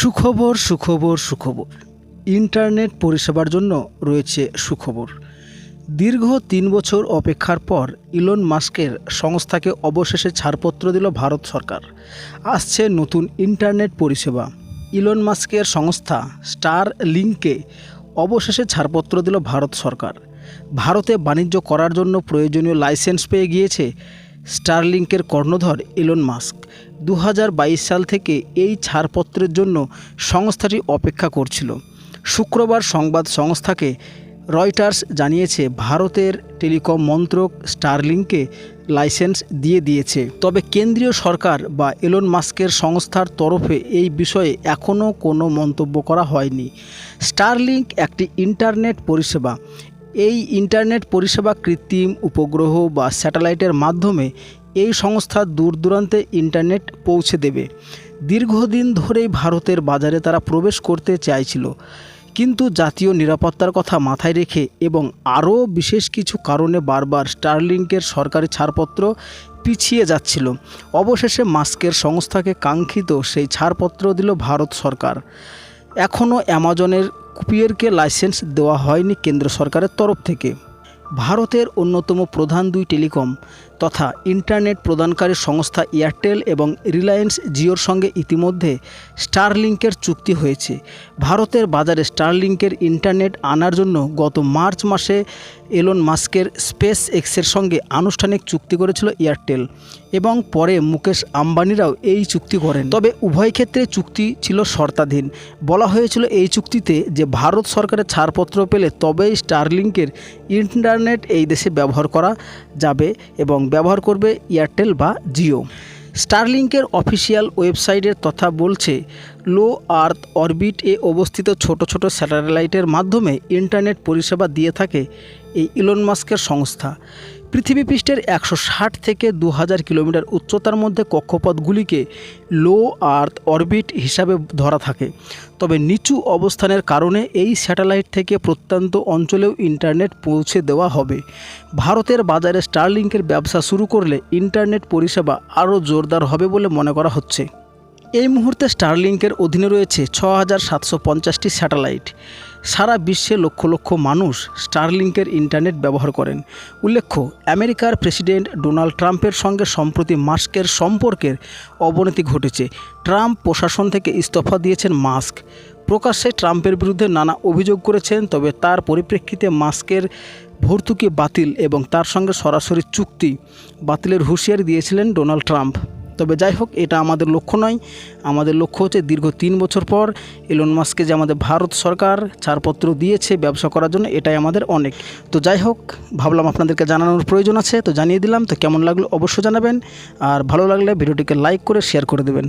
সুখবর সুখবর সুখবর। ইন্টারনেট পরিষেবার জন্য রয়েছে সুখবর। দীর্ঘ তিন বছর অপেক্ষার পর ইলন মাস্কের সংস্থাকে অবশেষে ছাড়পত্র দিল ভারত সরকার। আসছে নতুন ইন্টারনেট পরিষেবা। ইলন মাস্কের সংস্থা স্টার লিঙ্কে অবশেষে ছাড়পত্র দিল ভারত সরকার। ভারতে বাণিজ্য করার জন্য প্রয়োজনীয় লাইসেন্স পেয়ে গিয়েছে স্টারলিংকের কর্ণধর ইলন মাস্ক। দু হাজার বাইশ সাল থেকে এই ছাড়পত্রের জন্য সংস্থাটি অপেক্ষা করছিল। শুক্রবার সংবাদ সংস্থাকে রয়টার্স জানিয়েছে, ভারতের টেলিকম মন্ত্রক স্টারলিংকে লাইসেন্স দিয়ে দিয়েছে। তবে কেন্দ্রীয় সরকার বা এলন মাস্কের সংস্থার তরফে এই বিষয়ে এখনও কোনো মন্তব্য করা হয়নি। স্টারলিংক একটি ইন্টারনেট পরিষেবা। এই ইন্টারনেট পরিষেবা কৃত্রিম উপগ্রহ বা স্যাটেলাইটের মাধ্যমে এই সংস্থা দূর দূরান্তে ইন্টারনেট পৌঁছে দেবে। দীর্ঘদিন ধরেই ভারতের বাজারে তারা প্রবেশ করতে চাইছিল। কিন্তু জাতীয় নিরাপত্তার কথা মাথায় রেখে এবং আরও বিশেষ কিছু কারণে বারবার স্টারলিংকের সরকারি ছাড়পত্র পিছিয়ে যাচ্ছিল। অবশেষে মাস্কের সংস্থাকে কাঙ্ক্ষিত সেই ছাড়পত্র দিল ভারত সরকার। এখনও অ্যামাজনের কুপিয়ারকে লাইসেন্স দেওয়া হয়নি কেন্দ্র সরকারের তরফ থেকে। ভারতের অন্যতম প্রধান দুই টেলিকম তথা ইন্টারনেট প্রদানকারী সংস্থা এয়ারটেল এবং রিলায়েন্স জিওর সঙ্গে ইতিমধ্যে স্টারলিংকের চুক্তি হয়েছে। ভারতের বাজারে স্টারলিংকের ইন্টারনেট আনার জন্য গত মার্চ মাসে এলন মাস্কের স্পেস এক্সের সঙ্গে আনুষ্ঠানিক চুক্তি করেছিল এয়ারটেল। এবং পরে মুকেশ আম্বানিরাও এই চুক্তি করেন। তবে উভয় ক্ষেত্রে চুক্তি ছিল শর্তাধীন। বলা হয়েছিল এই চুক্তিতে যে ভারত সরকারের ছাড়পত্র পেলে তবেই স্টারলিংকের ইন্টারনেট এই দেশে ব্যবহার করা যাবে এবং ব্যবহার করবে এয়ারটেল বা জিও। স্টারলিংকের অফিসিয়াল ওয়েবসাইটের তথা বলছে লো আর্থ অরবিট এ অবস্থিত ছোট ছোট স্যাটেলাইটের মাধ্যমে ইন্টারনেট পরিষেবা দিয়ে থাকে এই ইলন মাস্কের সংস্থা। পৃথিবী পৃষ্ঠের একশো ষাট থেকে দু হাজার কিলোমিটার উচ্চতার মধ্যে কক্ষপথগুলিকে লো আর্থ অরবিট হিসাবে ধরা থাকে। তবে নিচু অবস্থানের কারণে এই স্যাটেলাইট থেকে প্রত্যন্ত অঞ্চলেও ইন্টারনেট পৌঁছে দেওয়া হবে। ভারতের বাজারে স্টারলিংকের ব্যবসা শুরু করলে ইন্টারনেট পরিষেবা আরও জোরদার হবে বলে মনে করা হচ্ছে। এই মুহূর্তে স্টারলিংকের অধীনে রয়েছে ছ হাজার সাতশো পঞ্চাশটি স্যাটেলাইট সারা বিশ্বে লক্ষ লক্ষ মানুষ স্টারলিংকের ইন্টারনেট ব্যবহার করেন। উল্লেখ্য, আমেরিকার প্রেসিডেন্ট ডোনাল্ড ট্রাম্পের সঙ্গে সম্প্রতি মাস্কের সম্পর্কের অবনতি ঘটেছে। ট্রাম্প প্রশাসন থেকে ইস্তফা দিয়েছেন মাস্ক। প্রকাশ্যে ট্রাম্পের বিরুদ্ধে নানা অভিযোগ করেছেন, তবে তার পরিপ্রেক্ষিতে মাস্কের ভর্তুকি বাতিল এবং তার সঙ্গে সরাসরি চুক্তি বাতিলের হুঁশিয়ারি দিয়েছিলেন ডোনাল্ড ট্রাম্প তবে যাই হোক, এটা আমাদের লক্ষ্য নয়। আমাদের লক্ষ্য হচ্ছে দীর্ঘ তিন বছর পর এলন মাস্কে যে আমাদের ভারত সরকার ছাড়পত্র দিয়েছে ব্যবসা করার জন্য, এটাই আমাদের অনেক। তো যাই হোক, ভাবলাম আপনাদেরকে জানানোর প্রয়োজন আছে, তো জানিয়ে দিলাম। তো কেমন লাগল অবশ্যই জানাবেন। আর ভালো লাগলে ভিডিওটিকে লাইক করে শেয়ার করে দেবেন।